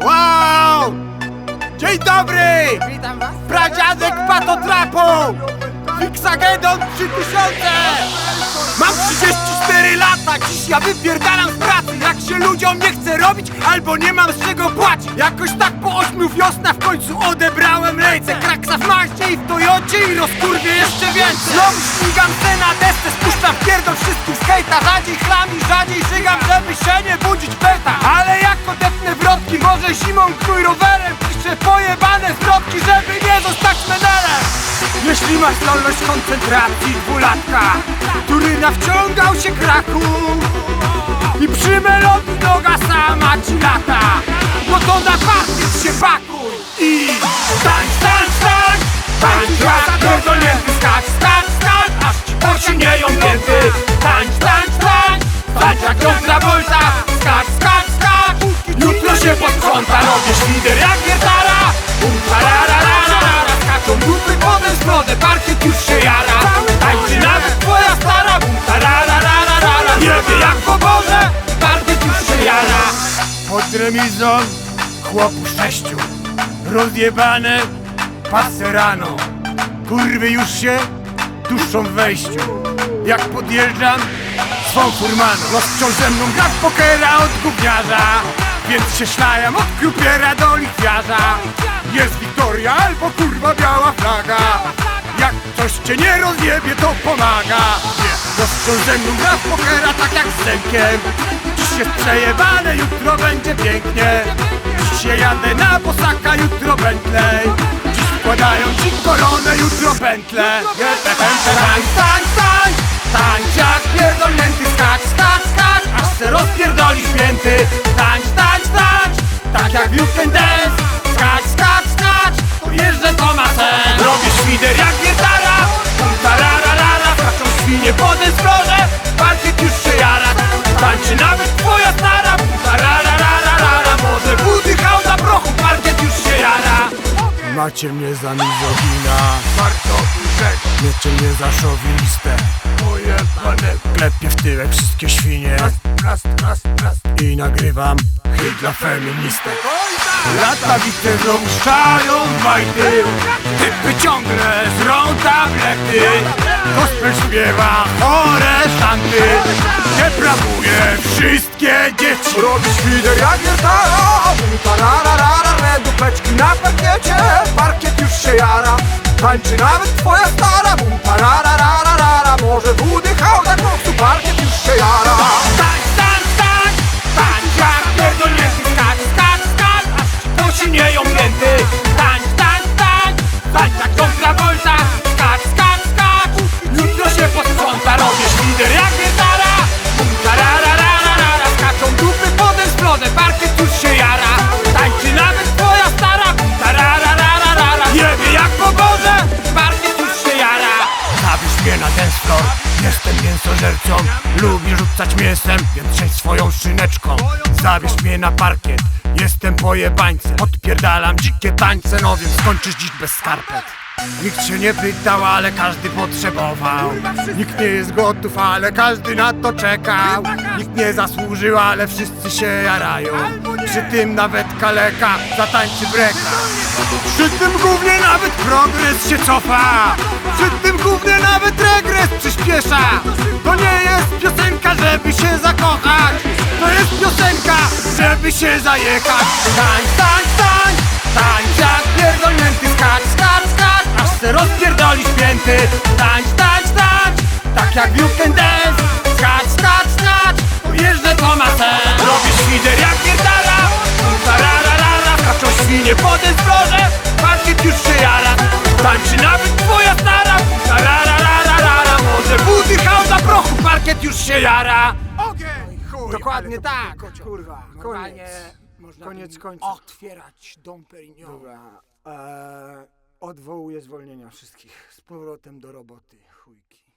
Wow! Dzień dobry! Witam was. Pradziadek patotrapo! Fixagedon 3000! Mam 34 lata, dziś ja wypierdalam z pracy Jak się ludziom nie chce robić, albo nie mam z czego płacić Jakoś tak po ośmiu wiosnach w końcu odebrałem ręce Kraksa w maście i w Toyocie i rozkurwie jeszcze więcej Znowu śmigam se na desce, spuszczam pierdol wszystkim skejta Rzadziej chlam i rzadziej żygam, żeby się nie budzić peta Ale jak odetnę wrotki, może zimą krój rowerem Piszę pojebane zwrotki, żeby nie zostać medalem. Jeśli masz zdolność koncentracji dwulatka Który nawciągał się kraku I przy melodii noga sama ci lata No to na się pakuj I tańcz, tańcz, tańcz Tańcz jak posprząta Robię świder jak wiertara. Bum, tararararara Skaczą dupy potem w stronę Parkiet już się jara. Tańczy nawet twoja stara. Bum, tararararara Jebie jak w oborze Parkiet już się jara. Pod remizą chłopu sześciu Rozjebane pasy rano. Kurwy już się duszą w wejściu. Jak podjeżdżam swą furmaną. Rozciął ze mną gra w pokera od gówniarza Więc się szlajam od krupiera do lichwiarza. Jest Wiktoria albo kurwa biała flaga. Jak coś cię nie rozjebie to pomaga. Rozciął ze mną gra w pokera tak jak z Zenkiem Dziś jest przejebane, jutro będzie pięknie. Dziś się jadę na bosaka, jutro Bentley. Dziś wkładają ci koronę, jutro pętle. Tań, tań, tań, tańcz jak pierdolnięty Skacz, skacz, skacz, aż se rozpierdoli święty jak you can dance. Skacz, skacz, skacz, to jeżdżę to ma sens. Robię świder jak gietara, tarararara Skaczą świnie po deskorze, parkiet już się jara. Tańczy nawet twoja stara, tarararara Może budychał na prochu, parkiet już się jara. Macie mnie za mizogina. Warto rzecz Wiecie mnie za szowinistę. Moje pane Klepię w tyłek wszystkie świnie. Raz, raz, raz, raz. I nagrywam hit dla feministek. Lata bite zrouszczają bajty Typy ciągle żrą tablety. Gospel śpiewa chore szanty. Deprawuje wszystkie dzieci. Robi świder jak gitara Tarararara Dupeczki na parkiecie. Parkiet już się jara. Tańczy nawet twoja stara. Bum tarararara Może budychał na końcu Parkiet już się jara Mięsożercą Lubię rzucać mięsem Więc siedź swoją szyneczką. Zabierz mnie na parkiet Jestem pojebańcem. Odpierdalam dzikie tańce No więc skończysz dziś bez skarpet. Nikt się nie pytał, ale każdy potrzebował. Nikt nie jest gotów, ale każdy na to czekał. Nikt nie zasłużył, ale wszyscy się jarają Przy tym nawet kaleka zatańczy breka Przy tym głównie nawet progres się cofa. Przy tym głównie nawet regres przyspiesza. To nie jest piosenka, żeby się zakochać. To jest piosenka, żeby się zajechać. Tańcz, tańcz, tańcz, tańcz jak pierdolnięty skacz, skacz, skacz Aż se rozpierdoli święty. Tańcz, tańcz, tańcz, tak jak you can dance Się jara. Dokładnie tak, kurwa, koniec. Koniec końców. Otwierać dom Perignon. Dobra eee, Odwołuję zwolnienia wszystkich Z powrotem do roboty Chujki